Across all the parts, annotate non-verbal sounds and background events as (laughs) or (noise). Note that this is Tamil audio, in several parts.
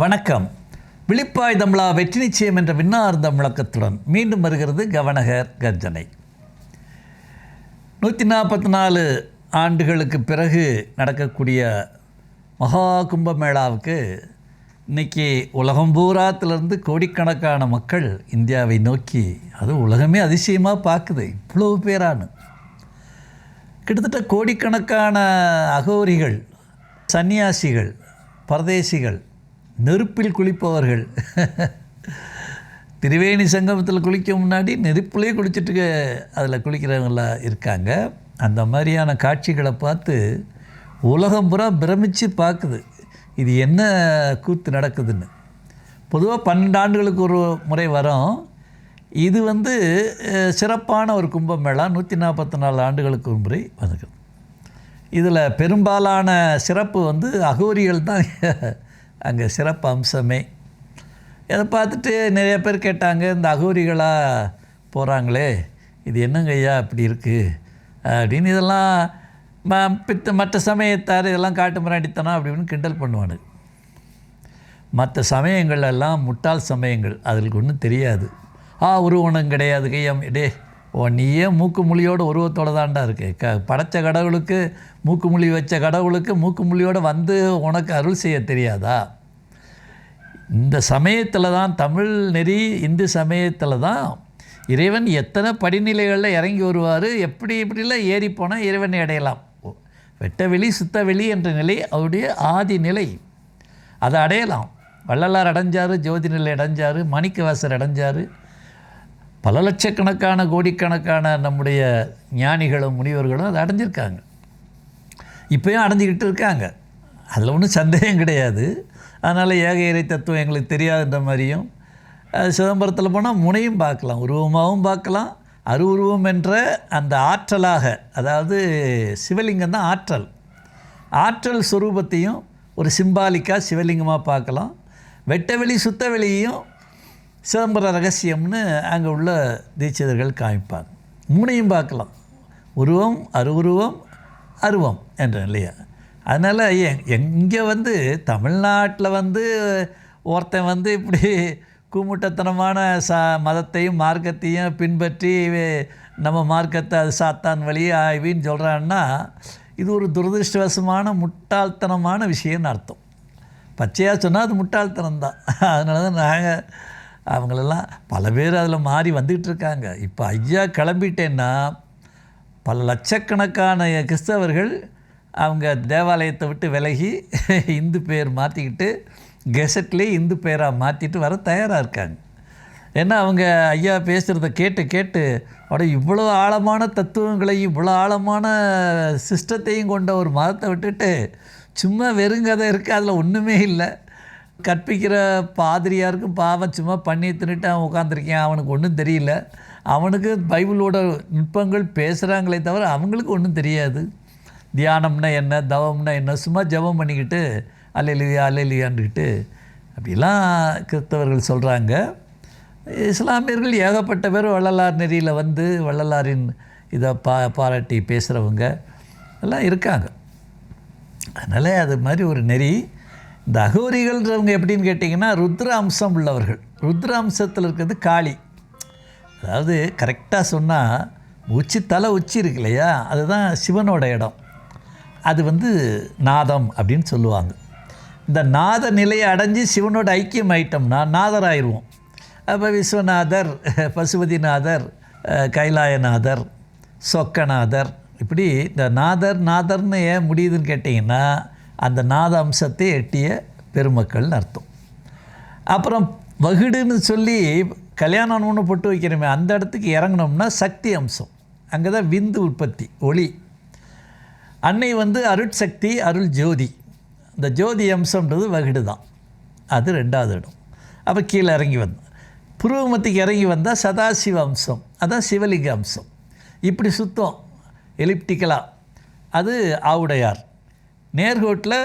வணக்கம். விழிப்பாய் தமிழா வெற்றி நிச்சயம் என்ற விண்ணார்ந்த முழக்கத்துடன் மீண்டும் வருகிறது கவனகர் கர்ஜனை. நூற்றி நாற்பத்தி நாலு ஆண்டுகளுக்கு பிறகு நடக்கக்கூடிய மகா கும்பமேளாவுக்கு இன்றைக்கி உலகம் பூராத்திலிருந்து கோடிக்கணக்கான மக்கள் இந்தியாவை நோக்கி அது உலகமே அதிசயமாக பார்க்குது இவ்வளோ பேரானு. கிட்டத்தட்ட கோடிக்கணக்கான அகோரிகள் சன்னியாசிகள் பரதேசிகள் நெருப்பில் குளிப்பவர்கள். திரிவேணி சங்கமத்தில் குளிக்க முன்னாடி நெருப்புலேயே குளிச்சுட்டு அதில் குளிக்கிறவங்களாம் இருக்காங்க. அந்த மாதிரியான காட்சிகளை பார்த்து உலகம் பூரா பிரமித்து பார்க்குது. இது என்ன கூத்து நடக்குதுன்னு. பொதுவாக பன்னெண்டு ஆண்டுகளுக்கு ஒரு முறை வரும். இது வந்து சிறப்பான ஒரு கும்பமேளா. நூற்றி நாற்பத்தி நாலு ஆண்டுகளுக்கு ஒரு முறை வந்துக்குது இதில் பெரும்பாலான சிறப்பு வந்து அகோரிகள் தான். அங்கே சிறப்பு அம்சமே. இதை பார்த்துட்டு நிறைய பேர் கேட்டாங்க இந்த அகோரிகளாக போகிறாங்களே இது என்னங்க ஐயா இப்படி இருக்குது அப்படின்னு இதெல்லாம் ம பித்த மற்ற சமயத்தார் இதெல்லாம் காட்டு மிராண்டித்தனம் அப்படின்னு கிண்டல் பண்ணுவானு. மற்ற சமயங்கள் எல்லாம் முட்டாள் சமயங்கள் அதுக்கு ஒன்றும் தெரியாது. ஆ உருவனம் கிடையாது கையம் டே ஓ நீயே மூக்கு மொழியோட உருவத்தோடு தான்டா இருக்கு. க படைச்ச கடவுளுக்கு மூக்கு மொழி வச்ச கடவுளுக்கு மூக்கு மொழியோடு வந்து உனக்கு அருள் செய்ய தெரியாதா? இந்த சமயத்தில் தான் தமிழ் நெறி இந்து சமயத்தில் தான் இறைவன் எத்தனை படிநிலைகளில் இறங்கி வருவார் எப்படி இப்படிலாம் ஏறி போனால் இறைவனை அடையலாம்? வெட்ட வெளி சுத்த வெளி என்ற நிலை அவருடைய ஆதி நிலை. அதை அடையலாம். வள்ளலார் அடைஞ்சார் ஜோதி நிலை அடைஞ்சார் மாணிக்கவாசர் அடைஞ்சார் பல லட்சக்கணக்கான கோடிக்கணக்கான நம்முடைய ஞானிகளும் முனிவர்களும் அதை அடைஞ்சிருக்காங்க. இப்போயும் அடைஞ்சிக்கிட்டு இருக்காங்க. அதில் ஒன்றும் சந்தேகம் கிடையாது. அதனால் ஏக இறை தத்துவம் எங்களுக்கு தெரியாதுன்ற மாதிரியும் அது சிதம்பரத்தில் போனால் முனையும் பார்க்கலாம் உருவமாகவும் பார்க்கலாம். அருவுருவம் என்ற அந்த ஆற்றலாக அதாவது சிவலிங்கம் தான் ஆற்றல். ஆற்றல் சுரூபத்தையும் ஒரு சிம்பாலிக்காக சிவலிங்கமாக பார்க்கலாம். வெட்டவெளி சுத்தவெளியையும் சிதம்பர ரகசியம்னு அங்கே உள்ள தீட்சிதர்கள் காமிப்பாங்க. மூணையும் பார்க்கலாம். உருவம் அருவுருவம் அருவம் என்ற இல்லையா? அதனால் எங்கே வந்து தமிழ்நாட்டில் வந்து ஒருத்தன் வந்து இப்படி கூமுட்டத்தனமான ச மதத்தையும் மார்க்கத்தையும் பின்பற்றி நம்ம மார்க்கத்தை அது சாத்தான் வழி ஆய்வின்னு சொல்கிறான்னா இது ஒரு துரதிருஷ்டவசமான முட்டாள்தனமான விஷயம்னு அர்த்தம். பச்சையாக சொன்னால் அது முட்டாள்தனம் தான் அதனால தான் நாங்கள் அவங்களெல்லாம் பல பேர் அதில் மாறி வந்துக்கிட்டு இருக்காங்க இப்போ ஐயா கிளம்பிட்டேன்னா பல லட்சக்கணக்கான கிறிஸ்தவர்கள் அவங்க தேவாலயத்தை விட்டு விலகி இந்து பேர் மாற்றிக்கிட்டு கெசட்லேயே இந்து பேராக மாற்றிட்டு வர தயாராக இருக்காங்க. ஏன்னா அவங்க ஐயா பேசுகிறத கேட்டு கேட்டு அவட இவ்வளோ ஆழமான தத்துவங்களையும் இவ்வளோ ஆழமான சிஸ்டத்தையும் கொண்ட ஒரு மதத்தை விட்டுட்டு சும்மா வெறுங்கதை இருக்குது அதில் ஒன்றுமே இல்லை. கற்பிக்கிற பாதிரியாருக்கும் பாவம் சும்மா பண்ணி தின்னுட்டு அவன் உட்காந்துருக்கேன் அவனுக்கு ஒன்றும் தெரியல. அவனுக்கு பைபிளோட நுட்பங்கள் பேசுகிறாங்களே தவிர அவங்களுக்கு ஒன்றும் தெரியாது. தியானம்னா என்ன தவம்னா என்ன? சும்மா ஜெபம் பண்ணிக்கிட்டு அலையிலியா அல்லலியான்னுக்கிட்டு அப்படிலாம் கிறிஸ்தவர்கள் சொல்கிறாங்க இஸ்லாமியர்கள் ஏகப்பட்ட பேர் வள்ளலார் நெறியில் வந்து வள்ளலாரின் இதை பா பாராட்டி பேசுகிறவங்க எல்லாம் இருக்காங்க. அதனால் அது மாதிரி ஒரு நெறி. இந்த அகோரிகள்ன்றவங்க எப்படின்னு கேட்டிங்கன்னா ருத்ர அம்சம் உள்ளவர்கள். ருத்ர அம்சத்தில் இருக்கிறது காளி. அதாவது கரெக்டாக சொன்னால் உச்சி தலை உச்சி இருக்கு இல்லையா? அதுதான் சிவனோட இடம். அது வந்து நாதம் அப்படின்னு சொல்லுவாங்க. இந்த நாத நிலையை அடைஞ்சு சிவனோட ஐக்கியம் ஆயிட்டோம்னா நாதர் ஆயிடுவோம் அப்போ விஸ்வநாதர் பசுபதிநாதர் கைலாயநாதர் சொக்கநாதர் இப்படி இந்த நாதர் நாதர்னு ஏன் முடியுதுன்னு கேட்டிங்கன்னா அந்த நாத அம்சத்தை எட்டிய பெருமக்கள்னு அர்த்தம். அப்புறம் வகுடுன்னு சொல்லி கல்யாணம் ஒன்று பொட்டு வைக்கிறோமே அந்த இடத்துக்கு இறங்கினோம்னா சக்தி அம்சம். அங்கே தான் விந்து உற்பத்தி ஒளி. அன்னை வந்து அருட்சக்தி அருள் ஜோதி. இந்த ஜோதி அம்சம்ன்றது வகுடு தான் அது ரெண்டாவது இடம். அப்போ கீழே இறங்கி வந்தோம் புருவமத்துக்கு இறங்கி வந்தால் சதாசிவ அம்சம் அதான் சிவலிங்க அம்சம். இப்படி சுத்தம் எலிப்டிக்கலாக அது ஆவுடையார். நேர்கோட்டில்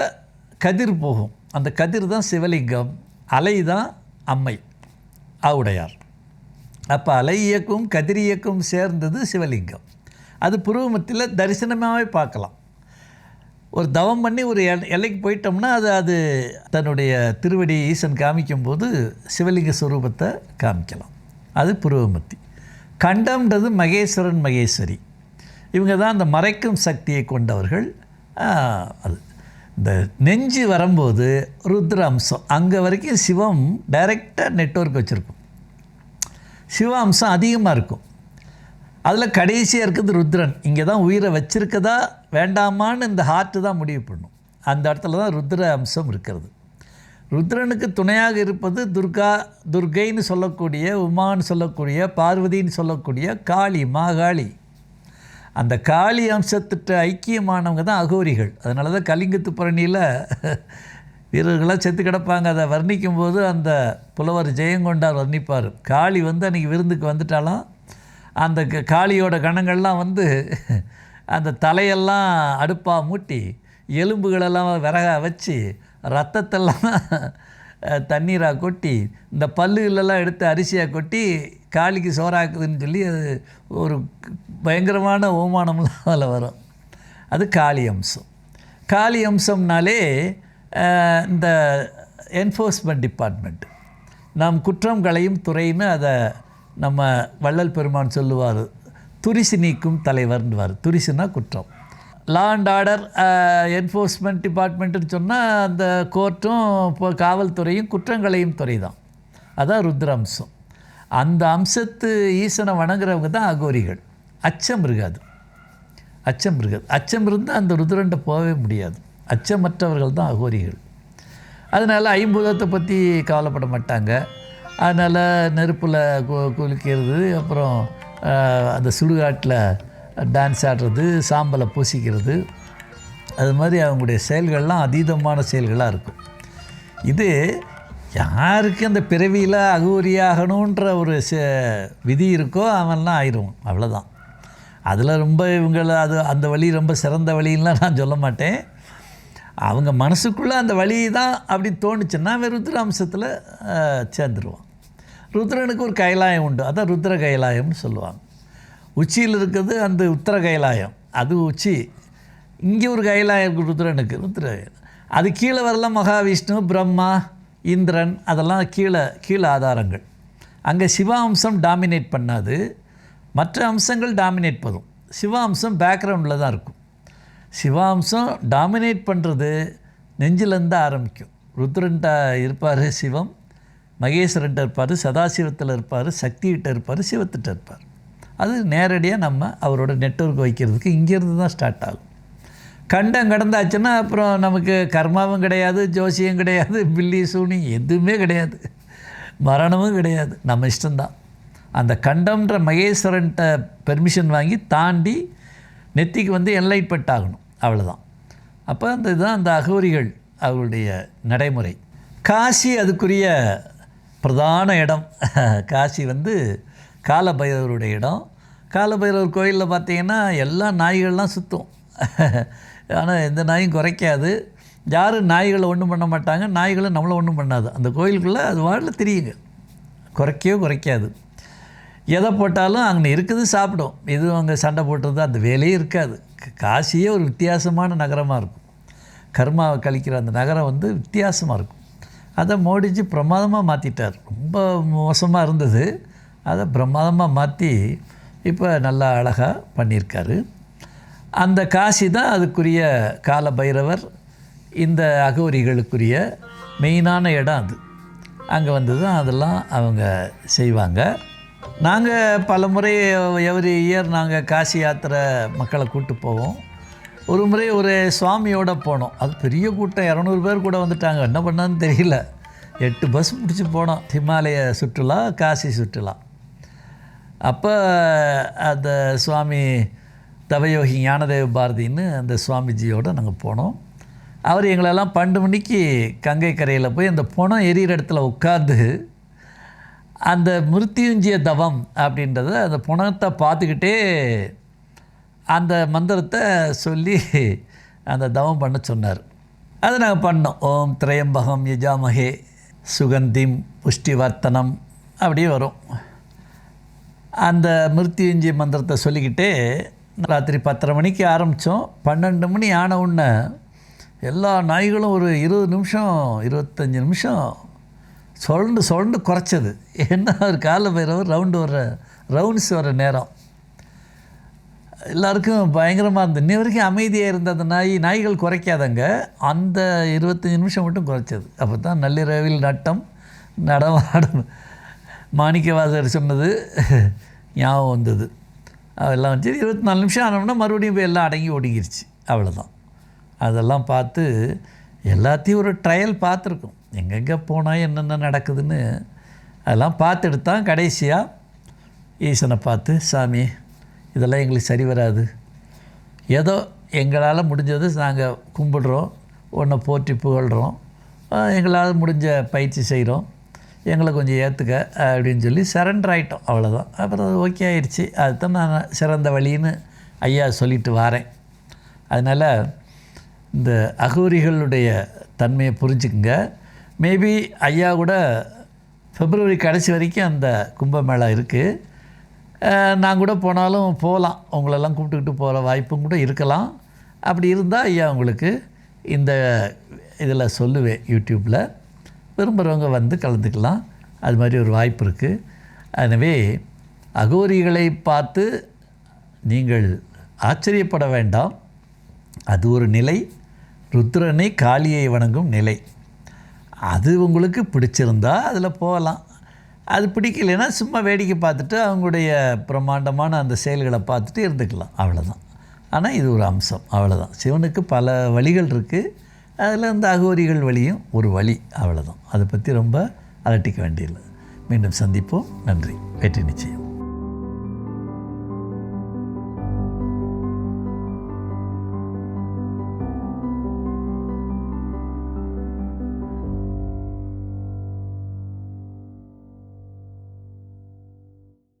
கதிர் போகும். அந்த கதிர் தான் சிவலிங்கம் அலை தான் அம்மை ஆவுடையார். அப்போ அலை இயக்கும் கதிர் இயக்கும் சேர்ந்தது சிவலிங்கம். அது புருவமத்தில் தரிசனமாகவே பார்க்கலாம். ஒரு தவம் பண்ணி ஒரு எல்லைக்கு போயிட்டோம்னா அது அது தன்னுடைய திருவடி ஈசன் காமிக்கும்போது சிவலிங்க ஸ்வரூபத்தை காமிக்கலாம். அது புருவமத்தி. கண்டம்ன்றது மகேஸ்வரன் மகேஸ்வரி. இவங்க தான் அந்த மறைக்கும் சக்தியை கொண்டவர்கள். அது. இந்த நெஞ்சு வரும்போது ருத்ர அம்சம் அங்கே வரைக்கும் சிவம் டைரெக்டாக நெட்ஒர்க் வச்சுருக்கும். சிவ அம்சம் அதிகமாக இருக்கும். அதில் கடைசியாக இருக்குது ருத்ரன். இங்கே தான் உயிரை வச்சிருக்கதா வேண்டாமான்னு இந்த ஹார்ட்டு தான் முடிவு பண்ணும். அந்த இடத்துல தான் ருத்ர அம்சம் இருக்கிறது. ருத்ரனுக்கு துணையாக இருப்பது துர்கா துர்கைன்னு சொல்லக்கூடிய உமான்னு சொல்லக்கூடிய பார்வதின்னு சொல்லக்கூடிய காளி மாகாளி. அந்த காளி அம்சத்திட்ட ஐக்கியமானவங்க தான் அகோரிகள். அதனால தான் கலிங்கத்து புரணியில் வீரர்களாக செத்து கிடப்பாங்க. அதை வர்ணிக்கும் போது அந்த புலவர் ஜெயங்கொண்டார் வர்ணிப்பார். காளி வந்து அன்றைக்கி விருந்துக்கு வந்துட்டாலும் அந்த க- காளியோட கணங்கள்லாம் வந்து அந்த தலையெல்லாம் அடுப்பாக மூட்டி எலும்புகளெல்லாம் விறகா வச்சு ரத்தத்தெல்லாம் அஹ், தண்ணீராக கொட்டி இந்த பல்லுகளெல்லாம் எடுத்து அரிசியாக கொட்டி காளிக்கு சோறாக்குதுன்னு சொல்லி அது ஒரு பயங்கரமான ஓமானம்லாம் (laughs) அதில் வரும். அது காளி அம்சம். காளி அம்சம்னாலே இந்த என்ஃபோர்ஸ்மெண்ட் டிபார்ட்மெண்ட் நாம் குற்றம் களையும் துறைன்னு அதை நம்ம வள்ளல் பெருமான் சொல்லுவார். துரிசு நீக்கும் தலைவர்ன்னுவார். துரிசுனா குற்றம். லா அண்ட் ஆர்டர் என்ஃபோர்ஸ்மெண்ட் டிபார்ட்மெண்ட்டுன்னு சொன்னால் அந்த கோர்ட்டும் இப்போ காவல்துறையும் குற்றங்களையும் துறை தான் அதான் ருத்ர அம்சம். அந்த அம்சத்து ஈசனை வணங்குறவங்க தான் அகோரிகள். அச்சம் இருக்காது. அச்சம் இருக்காது. அச்சம் இருந்தால் அந்த ருத்ரன்ட்ட போகவே முடியாது. அச்சமற்றவர்கள் தான் அகோரிகள். அதனால் ஐம்பூதத்தை பற்றி கவலைப்பட மாட்டாங்க. அதனால் நெருப்பில் கு குளிக்கிறது அப்புறம் அந்த சுடுகாட்டில் டான்ஸ் ஆடுறது சாம்பலை பூசிக்கிறது. அது மாதிரி அவங்களுடைய செயல்கள்லாம் அதீதமான செயல்களாக இருக்கும். இது யாருக்கு அந்த பிறவியில் அகூரியாகணுன்ற ஒரு ச விதி இருக்கோ அவன்லாம் ஆயிரும். அவ்வளோதான் அதில் ரொம்ப இவங்கள அது அந்த வழி ரொம்ப சிறந்த வழின்லாம் நான் சொல்ல மாட்டேன். அவங்க மனசுக்குள்ளே அந்த வழி தான் அப்படி தோணுச்சுன்னா அவன் ருத்ர அம்சத்தில் சேர்ந்துருவான். ருத்ரனுக்கு ஒரு கைலாயம் உண்டு. அதான் ருத்ர கைலாயம்னு சொல்லுவாங்க. உச்சியில் இருக்கிறது அந்த உத்தர கைலாயம் அது உச்சி. இங்கே ஒரு கைலாயம் இருக்குது ருத்ரனுக்கு ருத்ர அது கீழே வரலாம் மகாவிஷ்ணு பிரம்மா இந்திரன் அதெல்லாம் கீழே கீழே ஆதாரங்கள். அங்கே சிவ அம்சம் டாமினேட் பண்ணாது. மற்ற அம்சங்கள் டாமினேட் பண்ணும். சிவ அம்சம் பேக்ரவுண்டில் தான் இருக்கும். சிவாம்சம் டாமினேட் பண்ணுறது நெஞ்சிலேருந்து ஆரம்பிக்கும். ருத்ரன்ட்ட இருப்பார் சிவம் மகேஸ்வரன்ட்ட இருப்பார் சதாசிவத்தில் இருப்பார் சக்திகிட்ட இருப்பார் சிவத்திட்ட இருப்பார். அது நேரடியாக நம்ம அவரோட நெட்ஒர்க் வைக்கிறதுக்கு இங்கேருந்து தான் ஸ்டார்ட் ஆகும். கண்டம் கடந்தாச்சுன்னா அப்புறம் நமக்கு கர்மாவும் கிடையாது ஜோசியம் கிடையாது பில்லி சூனி எதுவுமே கிடையாது. மரணமும் கிடையாது. நம்ம இஷ்டம்தான். அந்த கண்டம்ன்ற மகேஸ்வரன்ட்ட பெர்மிஷன் வாங்கி தாண்டி நெத்திக்கு வந்து என்லைட்மெண்ட் ஆகணும். அவ்வளோதான் அப்போ அந்த இதுதான் அந்த அகோரிகள் அவர்களுடைய நடைமுறை. காசி அதுக்குரிய பிரதான இடம். (laughs) காசி வந்து காலபைரவருடைய இடம். காலபைரவர் கோயிலில் பார்த்தீங்கன்னா எல்லா நாய்கள்லாம் சுற்றும் (laughs) ஆனால் எந்த நாயும் குறைக்காது. யாரும் நாய்களை ஒன்றும் பண்ண மாட்டாங்க. நாய்களை நம்மளை ஒன்றும் பண்ணாது. அந்த கோயிலுக்குள்ளே அது வாழல தெரியுங்க. குறைக்கவே குறைக்காது. எதை போட்டாலும் அங்கே இருக்குது சாப்பிடும். எதுவும் அங்கே சண்டை போட்டுறது அந்த வேலையே இருக்காது. காசியே ஒரு வித்தியாசமான நகரமாக இருக்கும். கர்மாவை கழிக்கிற அந்த நகரம் வந்து வித்தியாசமாக இருக்கும். அதை மோடிஜி பிரமாதமாக மாற்றிட்டார் ரொம்ப மோசமாக இருந்தது. அதை பிரமாதமாக மாற்றி இப்போ நல்லா அழகாக பண்ணியிருக்காரு. அந்த காசி தான் அதுக்குரிய கால பைரவர் இந்த அகோரிகளுக்குரிய மெயினான இடம் அது. அங்கே வந்து தான் அதெல்லாம் அவங்க செய்வாங்க. நாங்கள் பல முறை எவ்ரி இயர் நாங்கள் காசி யாத்திரை மக்களை கூப்பிட்டு போவோம். ஒரு முறை ஒரு சுவாமியோட போனோம். அது பெரிய கூட்டம் இரநூறு பேர் கூட வந்துட்டாங்க. என்ன பண்ணான்னு தெரியல. எட்டு பஸ் பிடிச்சி போனோம். ஹிமாலய சுற்றுலா காசி சுற்றுலா. அப்போ அந்த சுவாமி தவயோகி ஞானதேவ பாரதின்னு அந்த சுவாமிஜியோட நாங்கள் போனோம். அவர் எங்களெல்லாம் பன்னெண்டு மணிக்கு கங்கை கரையில் போய் அந்த புணம் எரியிற இடத்துல உட்காந்து அந்த மிருத்யுஞ்சிய தவம் அப்படின்றத அந்த புணத்தை பார்த்துக்கிட்டே அந்த மந்திரத்தை சொல்லி அந்த தவம் பண்ண சொன்னார். அதை நாங்கள் பண்ணோம். ஓம் திரையம்பகம் யஜாமகே சுகந்திம் புஷ்டிவர்த்தனம் அப்படியே வரும். அந்த மிருத்யுஞ்சய மந்திரத்தை சொல்லிக்கிட்டு ராத்திரி பத்தரை மணிக்கு ஆரம்பித்தோம். பன்னெண்டு மணி ஆன உடனே எல்லா நாய்களும் ஒரு இருபது நிமிஷம் இருபத்தஞ்சி நிமிஷம் சுழண்டு சுழண்டு குறைச்சது. ஏன்னா ஒரு கால பைரவர் ரவுண்டு வர ரவுண்ட்ஸ் வர நேரம். எல்லாருக்கும் பயங்கரமாக இருந்தது. இன்ன வரைக்கும் அமைதியாக இருந்த அந்த நாய் நாய்கள் குறைக்காதங்க. அந்த இருபத்தஞ்சி நிமிஷம் மட்டும் குறைச்சது. அப்போ தான் நள்ளிரவில் நட்டம் நடமாடும். மாணிக்கவாசர் சொன்னது ஞாபகம் வந்தது. அதெல்லாம் வச்சு இருபத்தி நாலு நிமிஷம் ஆனோம்னா மறுபடியும் போய் எல்லாம் அடங்கி ஒடுங்கிருச்சு. அவ்வளோதான் அதெல்லாம் பார்த்து எல்லாத்தையும் ஒரு ட்ரையல் பார்த்துருக்கோம். எங்கெங்கே போனால் என்னென்ன நடக்குதுன்னு அதெல்லாம் பார்த்துட்டு தான் கடைசியாக ஈசனை பார்த்து சாமி இதெல்லாம் எங்களுக்கு சரி வராது. ஏதோ எங்களால் முடிஞ்சது நாங்கள் கும்பிடுறோம் உன்னை போற்றி புகழ்கிறோம் எங்களால் முடிஞ்ச பயிற்சி செய்கிறோம் எங்களை கொஞ்சம் ஏற்றுக்க அப்படின்னு சொல்லி சரண்டர் ஆகிட்டோம் அவ்வளோதான் அப்புறம் அது ஓகே ஆயிடுச்சு. அதுதான் நான் சிறந்த வழின்னு ஐயா சொல்லிட்டு வாரேன். அதனால் இந்த அகோரிகளுடைய தன்மையை புரிஞ்சுக்குங்க. மேபி ஐயா கூட பிப்ரவரி கடைசி வரைக்கும் அந்த கும்பமேளா இருக்குது நான் கூட போனாலும் போகலாம். உங்களெல்லாம் கூப்பிட்டுக்கிட்டு போகிற வாய்ப்பும் கூட இருக்கலாம். அப்படி இருந்தால் ஐயா உங்களுக்கு இந்த இதில் சொல்லுவேன் யூடியூப்பில். விரும்புகிறவங்க வந்து கலந்துக்கலாம். அது மாதிரி ஒரு வாய்ப்பு இருக்குது எனவே அகோரிகளை பார்த்து நீங்கள் ஆச்சரியப்பட வேண்டாம். அது ஒரு நிலை. ருத்ரனை காளியை வணங்கும் நிலை. அது உங்களுக்கு பிடிச்சிருந்தா அதில் போகலாம். அது பிடிக்கலைன்னா சும்மா வேடிக்கை பார்த்துட்டு அவங்களுடைய பிரம்மாண்டமான அந்த செயல்களை பார்த்துட்டு இருந்துக்கலாம். அவ்வளோதான் ஆனால் இது ஒரு அம்சம். அவ்வளோதான் சிவனுக்கு பல வழிகள் இருக்குது அதில் இந்த அகோரிகள் வழியும் ஒரு வழி அவ்வளோதான் அதை பற்றி ரொம்ப அலட்டிக்க வேண்டியதில்லை. மீண்டும் சந்திப்போம். நன்றி. வெற்றி நிச்சயம்.